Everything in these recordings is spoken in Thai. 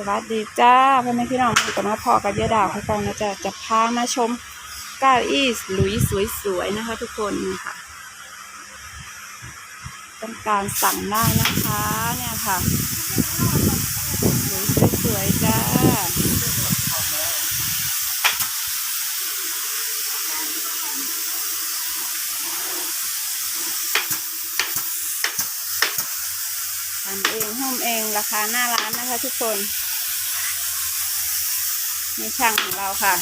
สวัสดีจ้าพ่อแม่พี่น้องมือกับมาพอกับยาดาวเขากันนะจ๊ะจะพามาชมเก้าอี้หลุยสวยๆนะคะ ทุกคนนี่ค่ะต้องการสั่งได้นะคะเนี่ยค่ะหลุยสวยๆจ้าทำเองหุ้มเองราคาหน้าร้านนะคะทุกคน ในช่างของเราค่ะ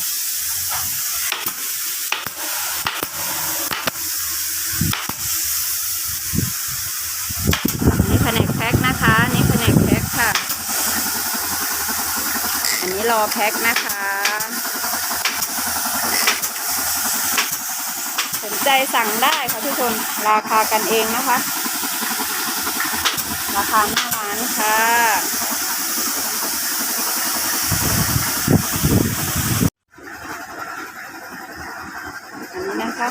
นี่แผนกแพ็คนะคะ นี่แผนกแพ็คค่ะ อันนี้รอแพ็คนะคะสนใจสั่งได้ค่ะทุกคนราคากันเองนะคะ ราคาหน้าร้านค่ะ อันนี้นะคะ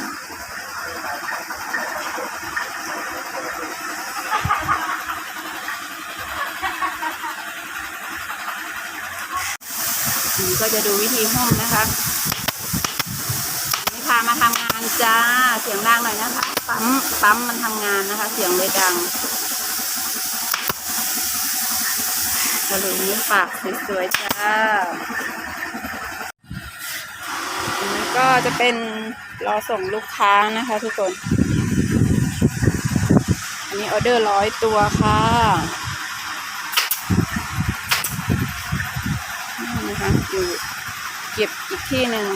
นี่ก็จะดูวิธีห้องนะคะนนี้พามาทำงานจ้า เสียงดังหน่อยนะคะ ปั๊ม ปั๊มมันทำงานนะคะ เสียงเลยดังกระหลุยนี้ปากสวยๆจ้า ก็จะเป็นรอส่งลูกค้านะคะทุกคน อันนี้ออเดอร์ร้อยตัวค่ะนี่นะคะอยู่เก็บอีกที่หนึ่ง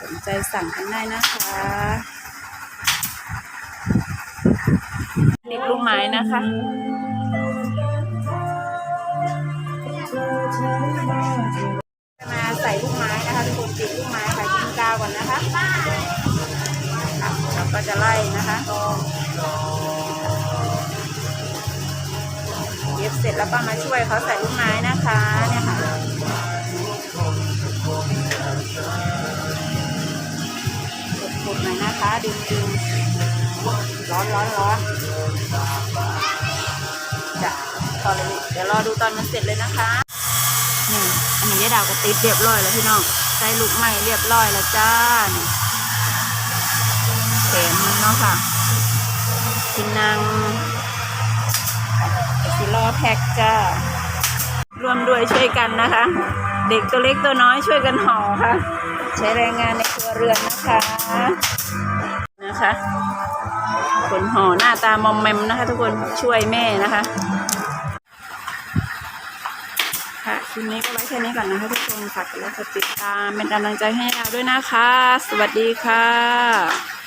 สนใจสั่งกันได้นะคะติดลูกไม้นะคะ มาใส่ลูกไม้นะคะทุกคนติดลูกไม้ใส่กินกาวก่อนนะคะค่ะเราก็จะไล่นะคะเย็บเสร็จแล้วก็มาช่วยเขาใส่ลูกไม้นะคะเนี่ยค่ะกดๆหน่อยนะคะดึงดึงร้อนร้อนร้อนจ้ะต่อเลยเดี๋ยวรอดูตอนมันเสร็จเลยนะคะ ยายดาวก็ติดเรียบร้อยแล้วพี่น้องใส่ลูกใหม่เรียบร้อยแล้วจ้าแขนมันเนาะค่ะกินนางสิลอแพ็กจ้ารวมด้วยช่วยกันนะคะ เด็กตัวเล็กตัวน้อยช่วยกันห่อค่ะ ใช้แรงงานในครัวเรือนนะคะนะคะ คนห่อหน้าตามอมแมมนะคะ ทุกคนช่วยแม่นะคะ ค่ะคลิปนี้ก็ไว้แค่นี้ก่อนนะคะทุกคนฝากกดไลค์กดติดตามเป็นกำลังใจให้เราด้วยนะคะ สวัสดีค่ะ